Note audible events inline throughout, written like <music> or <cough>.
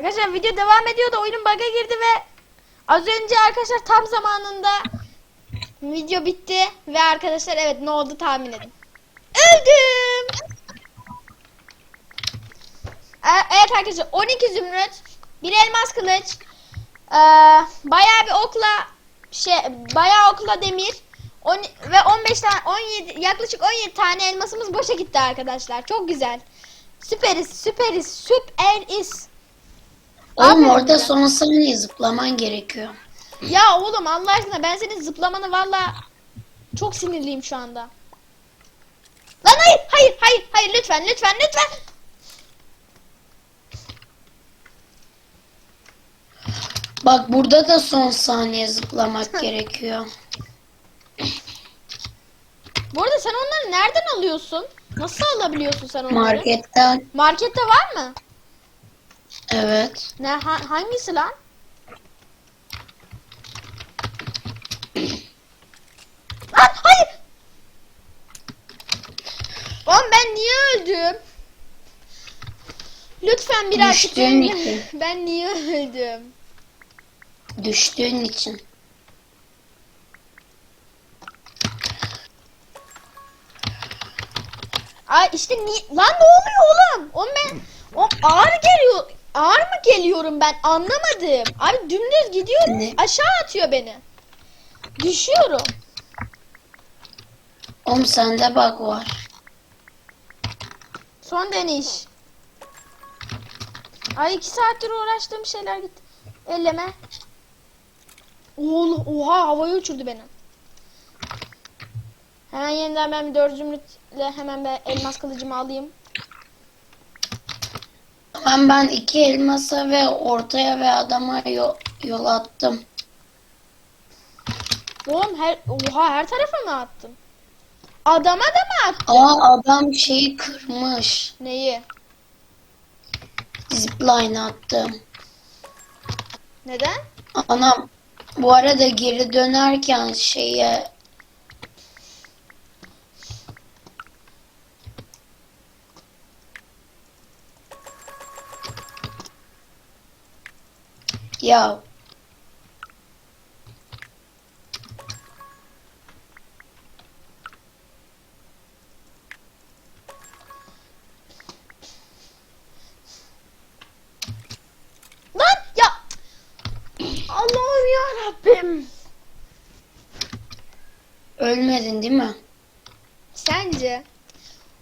Arkadaşlar video devam ediyor da oyunun bug'a girdi ve az önce arkadaşlar tam zamanında video bitti ve arkadaşlar evet ne oldu tahmin edin. Öldüm. E- Evet arkadaşlar 12 zümrüt, bir elmas kılıç, e, bayağı bir okla şey bayağı okla demir on, ve 15 tane 17 yaklaşık 17 tane elmasımız boşa gitti arkadaşlar. Çok güzel. Süperiz, süperiz, süperiz. Oğlum Aferin orada son saniye zıplaman gerekiyor. Ya oğlum Allah aşkına ben senin zıplamanı valla çok sinirliyim şu anda. Lan hayır hayır hayır hayır lütfen lütfen lütfen. Bak burada da son saniye zıplamak gerekiyor. Bu arada sen onları nereden alıyorsun? Nasıl alabiliyorsun sen onları? Marketten. Markette var mı? Evet. Ne ha- hangisi lan? Lan hayır. Oğlum ben niye öldüm? Lütfen bir Düştüğün için. Ben niye öldüm? Düştüğün için. Ay işte ni lan ne oluyor oğlum? Oğlum ben o ağır geliyor. Ağır mı geliyorum ben anlamadım. Abi dümdüz gidiyorum. Aşağı atıyor beni. Düşüyorum. Oğlum sende bak var. Son deniş. Ay iki saattir uğraştığım şeyler gitti. Elleme. Oğlum oha havaya uçurdu beni. Hemen yeniden ben bir dört zümrütle hemen bir elmas kılıcımı alayım. Ben ben iki elmasa ve ortaya ve adama yol, yol attım. Oğlum her oha her tarafa mı attın? Adama da mı attın? Aa adam şeyi kırmış. Neyi? Zipline attım. Neden? Anam bu arada geri dönerken şeye ya Lan ya Allah'ım ya Rabbim. ölmedin değil mi? Sence?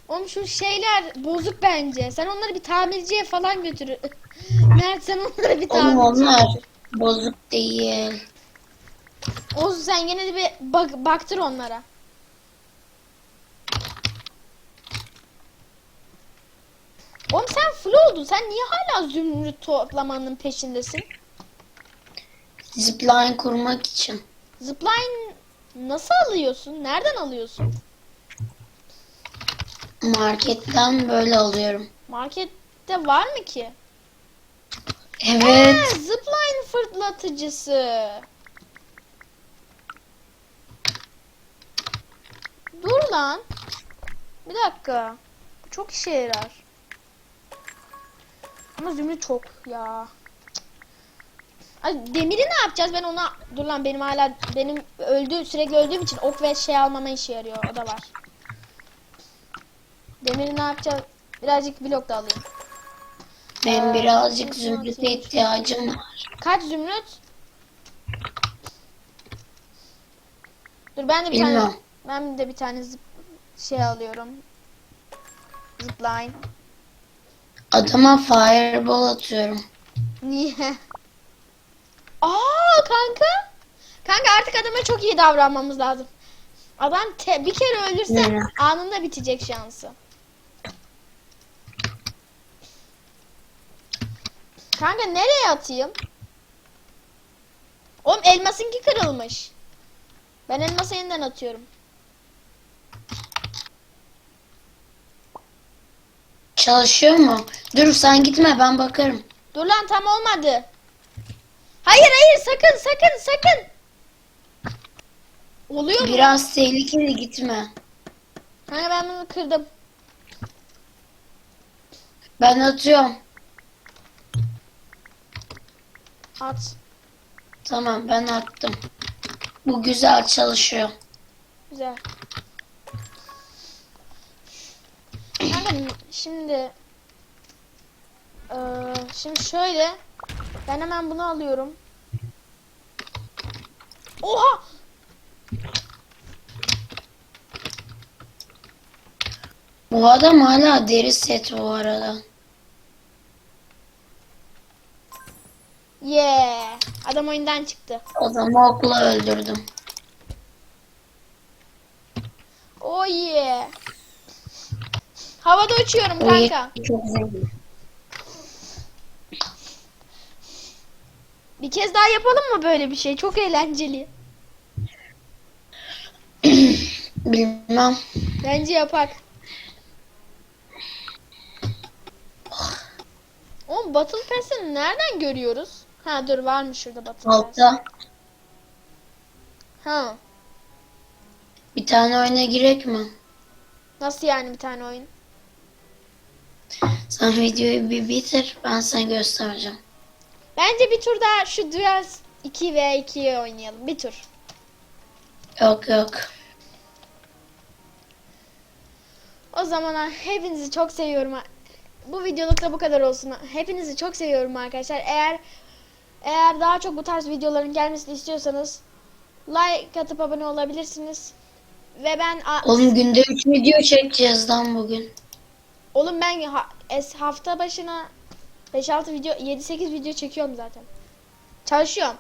Oğlum şu şeyler bozuk bence. Sen onları bir tamirciye falan götür. <laughs> Mert sen onları bir Oğlum tamirciye onlar bozuk değil. Olsun sen gene de bir bak, baktır onlara. Oğlum sen full oldun. Sen niye hala zümrüt toplamanın peşindesin? Zipline kurmak için. Zipline nasıl alıyorsun? Nereden alıyorsun? Marketten böyle alıyorum. Markette var mı ki? Evet. Ha, zipline fırlatıcısı. Dur lan. Bir dakika. Çok işe yarar. Ama zümrüt çok ya. Ay, demiri ne yapacağız? Ben ona dur lan benim hala benim öldü sürekli öldüğüm için ok ve şey almama işe yarıyor. O da var. Demiri ne yapacağız? Birazcık blok da alayım. Ee, birazcık zümrüte ihtiyacım var. Kaç zümrüt? Dur ben de bir tane Bilmem. ben de bir tane zip, şey alıyorum. Zipline. Adama fireball atıyorum. Niye? Aa kanka. Kanka artık adama çok iyi davranmamız lazım. Adam te- bir kere ölürse Ne? anında bitecek şansı. Kanka nereye atayım? Oğlum elmasınki kırılmış. Ben elması yeniden atıyorum. Çalışıyor mu? Dur sen gitme ben bakarım. Dur lan tam olmadı. Hayır hayır sakın sakın sakın. Oluyor mu? Biraz tehlikeli gitme. Kanka ben bunu kırdım. Ben atıyorum. At. Tamam ben attım. Bu güzel çalışıyor. Güzel. Kanka şimdi eee, şimdi şöyle ben hemen bunu alıyorum. Oha! Bu adam hala deri set bu arada. Yeah! Adam oyundan çıktı. Adamı okla öldürdüm. Oh yeah! Havada uçuyorum kanka. çok zengin. Bir kez daha yapalım mı böyle bir şey? Çok eğlenceli. <clears throat> Bilmem. Bence yapak. Oğlum Battle Pass'i nereden görüyoruz? Ha dur varmış şurada Battle Pass. Altta Ha. bir tane oyuna girek mi? Nasıl yani bir tane oyun? Sen videoyu bir bitir ben sana göstereceğim. Bence bir tur daha şu Duels 2 ve 2'ye oynayalım. Bir tur. Yok yok. O zaman hepinizi çok seviyorum. Bu videoluk da bu kadar olsun. Hepinizi çok seviyorum arkadaşlar. Eğer eğer daha çok bu tarz videoların gelmesini istiyorsanız like atıp abone olabilirsiniz. Ve ben Oğlum günde 3 video çekeceğiz lan bugün. Oğlum ben ha- hafta başına 5-6 video 7-8 video çekiyorum zaten. Çalışıyorum.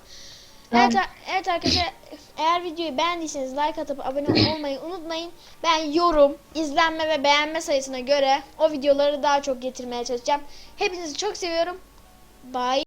Evet, Tamam. evet arkadaşlar eğer videoyu beğendiyseniz like atıp abone olmayı unutmayın. Ben yorum, izlenme ve beğenme sayısına göre o videoları daha çok getirmeye çalışacağım. Hepinizi çok seviyorum. Bye.